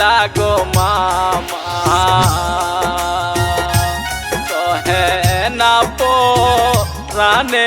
গেলা গো মামা। কহে না পো রানে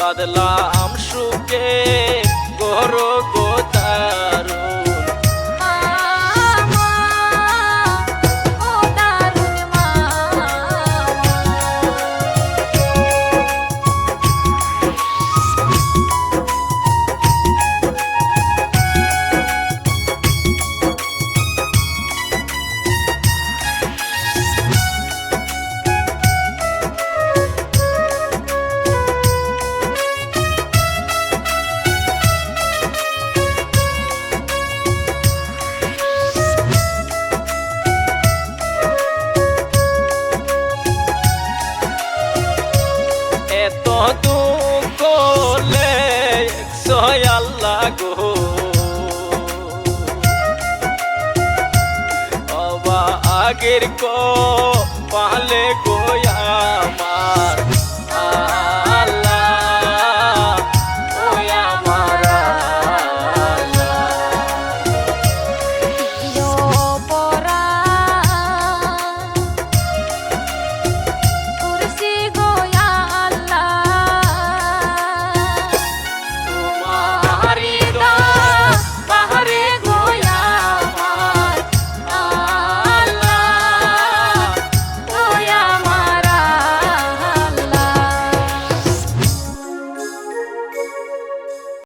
বাদলাম সুখে গরো আগের কো পালে কো